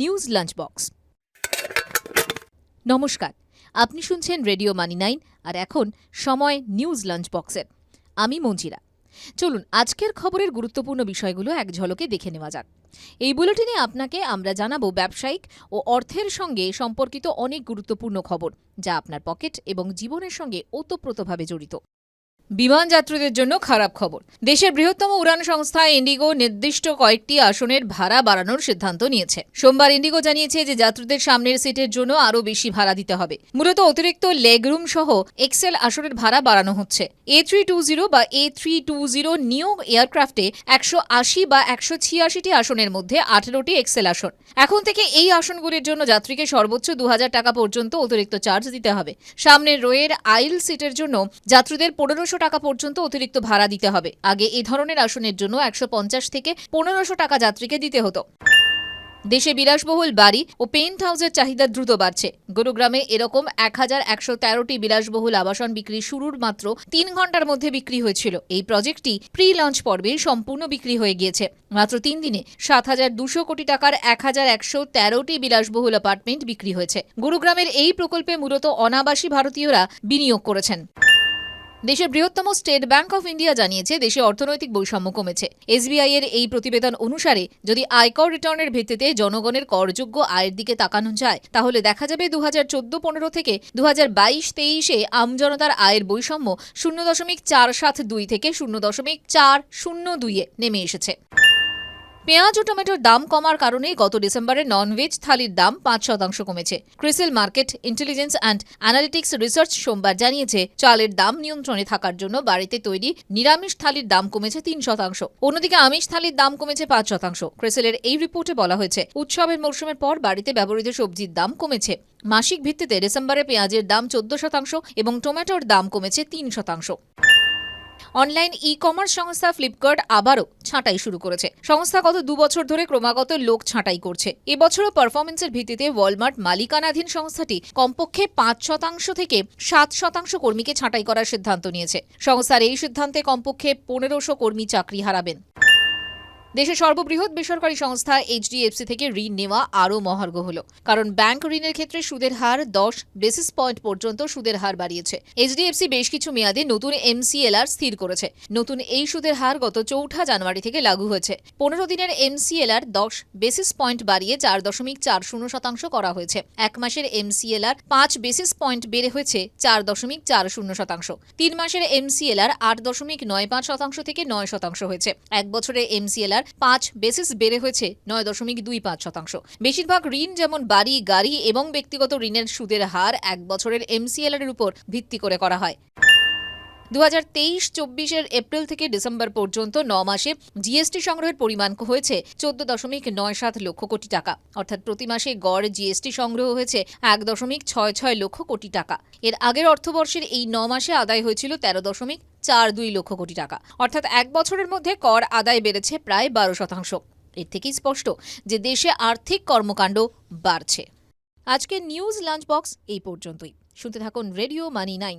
News lunch box নমস্কার, আপনি শুনছেন রেডিও মানি নাইন আর এখন সময় নিউজ লাঞ্চ বক্সের আমি মঞ্জিরা। চলুন, আজকের খবরের গুরুত্বপূর্ণ বিষয়গুলো এক ঝলকে দেখে নেওয়া যাক। এই বুলেটিনে আপনাকে আমরা জানাব ব্যবসায়িক ও অর্থের সঙ্গে সম্পর্কিত অনেক গুরুত্বপূর্ণ খবর, যা আপনার পকেট এবং জীবনের সঙ্গে ওতপ্রোতভাবে জড়িত। বিমান যাত্রীদের জন্য খারাপ খবর। দেশের বৃহত্তম উড়ান সংস্থা ইন্ডিগো নির্দিষ্ট কয়েকটি আসনের ভাড়া বাড়ানোর সিদ্ধান্ত নিয়েছে। সোমবার ইন্ডিগো জানিয়েছে যে যাত্রীদের সামনের সিটের জন্য আরও বেশি ভাড়া দিতে হবে। মূলত অতিরিক্ত লেগরুম সহ এক্সেল আসনের ভাড়া বাড়ানো হচ্ছে। এ থ্রি টু জিরো বা A three two zero new এয়ারক্রাফটে একশো আশি বা একশো ছিয়াশিটি আসনের মধ্যে আঠেরোটি এক্সেল আসন। এখন থেকে এই আসনগুলির জন্য যাত্রীকে সর্বোচ্চ দু হাজার টাকা পর্যন্ত অতিরিক্ত চার্জ দিতে হবে। সামনের রোয়ের আইল সিটের জন্য যাত্রীদের পনেরোশো টাকা পর্যন্ত অতিরিক্ত ভাড়া দিতে হবে। আগে এই ধরনের আসনের জন্য একশো পঞ্চাশ থেকে পনেরোশো টাকা যাত্রীকে দিতে হতো। দেশে বিলাসবহুল বাড়ি ও পেন্ট হাউসের চাহিদা দ্রুত বাড়ছে। গুরুগ্রামে এরকম এক হাজার একশো তেরোটি বিলাসবহুল আবাসন বিক্রি শুরুর মাত্র তিন ঘণ্টার মধ্যে বিক্রি হয়েছিল। এই প্রজেক্টটি প্রি লঞ্চ পর্বে সম্পূর্ণ বিক্রি হয়ে গিয়েছে। মাত্র তিন দিনে সাত হাজার দুশো কোটি টাকার এক হাজার একশো তেরোটি বিলাসবহুল অ্যাপার্টমেন্ট বিক্রি হয়েছে। গুরুগ্রামের এই প্রকল্পে মূলত অনাবাসী ভারতীয়রা বিনিয়োগ করেছেন। দেশের বৃহত্তম স্টেট ব্যাংক অফ ইন্ডিয়া জানিয়েছে, দেশে অর্থনৈতিক বৈষম্য কমেছে। এসবিআই এর এই প্রতিবেদন অনুসারে, যদি আয়কর রিটার্নের ভিত্তিতে জনগণের করযোগ্য আয়ের দিকে তাকানো যায়, তাহলে দেখা যাবে দু হাজার চোদ্দ পনেরো থেকে দু হাজার বাইশ তেইশে আমজনতার আয়ের বৈষম্য শূন্য দশমিক চার সাত দুই থেকে শূন্য দশমিক চার শূন্য দুইয়ে নেমে এসেছে। পেঁয়াজ ও টমেটোর দাম কমার কারণে গত ডিসেম্বরে ননভেজ থালির দাম পাঁচ শতাংশ কমেছে। Crisil market intelligence and analytics research সোমবার জানিয়েছে, চালের দাম নিয়ন্ত্রণে থাকার জন্য বাড়িতে তৈরি নিরামিষ থালির দাম কমেছে তিন শতাংশ। অন্যদিকে আমিষ থালির দাম কমেছে পাঁচ শতাংশ। ক্রিসেলের এই রিপোর্টে বলা হয়েছে, উৎসবের মরশুমের পর বাড়িতে ব্যবহৃত সবজির দাম কমেছে। মাসিক ভিত্তিতে ডিসেম্বরে পেঁয়াজের দাম চোদ্দ শতাংশ এবং টমেটোর দাম কমেছে তিন শতাংশ। অনলাইন ই কমার্স সংস্থা ফ্লিপকার্ট আবারও ছাঁটাই শুরু করেছে। সংস্থা গত দুবছর ধরে ক্রমাগত লোক ছাঁটাই করছে। এবছরও পারফরমেন্সের ভিত্তিতে ওয়ালমার্ট মালিকানাধীন সংস্থাটি কমপক্ষে পাঁচ শতাংশ থেকে সাত শতাংশ কর্মীকে ছাঁটাই করার সিদ্ধান্ত নিয়েছে। সংস্থার এই সিদ্ধান্তে কমপক্ষে পনেরোশো কর্মী চাকরি হারাবেন। দেশের সর্ববৃহৎ বেসরকারি সংস্থা এইচডিএফসি থেকে ঋণ নেওয়া আরও মহার্ঘ হল। কারণ ব্যাংক ঋণের ক্ষেত্রে সুদের হার দশ বেসিস পয়েন্ট পর্যন্ত সুদের হার বাড়িয়েছে। এইচডিএফসি বেশ কিছু মেয়াদে নতুন এমসিএলআর স্থির করেছে। নতুন এই সুদের হার গত চৌঠা জানুয়ারি থেকে লাগু হয়েছে। পনেরো দিনের এমসিএলআর দশ বেসিস পয়েন্ট বাড়িয়ে চার দশমিক চার শূন্য শতাংশ করা হয়েছে। এক মাসের এমসিএলআর পাঁচ বেসিস পয়েন্ট বেড়ে হয়েছে চার দশমিক চার শূন্য শতাংশ। তিন মাসের এমসিএলআর আট দশমিক নয় পাঁচ শতাংশ থেকে নয় শতাংশ হয়েছে। এক বছরের এমসিএলআর পাঁচ বেসিস বেড়ে হয়েছে নয় দশমিক দুই পাঁচ শতাংশ। বেশিরভাগ ঋণ যেমন বাড়ি, গাড়ি এবং ব্যক্তিগত ঋণের সুদের হার এক বছরের এমসিএল এর উপর ভিত্তি করে করা হয়। হাজার তেইশ, চব্বিশের এপ্রিল থেকে ডিসেম্বর পর্যন্ত ন মাসে জিএসটি সংগ্রহের পরিমাণ হয়েছে চোদ্দ দশমিক নয় সাত লক্ষ কোটি টাকা। অর্থাৎ প্রতি মাসে গড় জিএসটি সংগ্রহ হয়েছে এক দশমিক ছয় ছয় লক্ষ কোটি টাকা। এর আগের অর্থবর্ষের এই ন মাসে আদায় হয়েছিল তেরো দশমিক চার দুই লক্ষ কোটি টাকা। অর্থাৎ এক বছরের মধ্যে কর আদায় বেড়েছে প্রায় বারো শতাংশ। এর থেকেই স্পষ্ট যে দেশে আর্থিক কর্মকাণ্ড বাড়ছে। আজকের নিউজ লাঞ্চ বক্স এই পর্যন্তই। শুনতে থাকুন রেডিও মানি নাইন।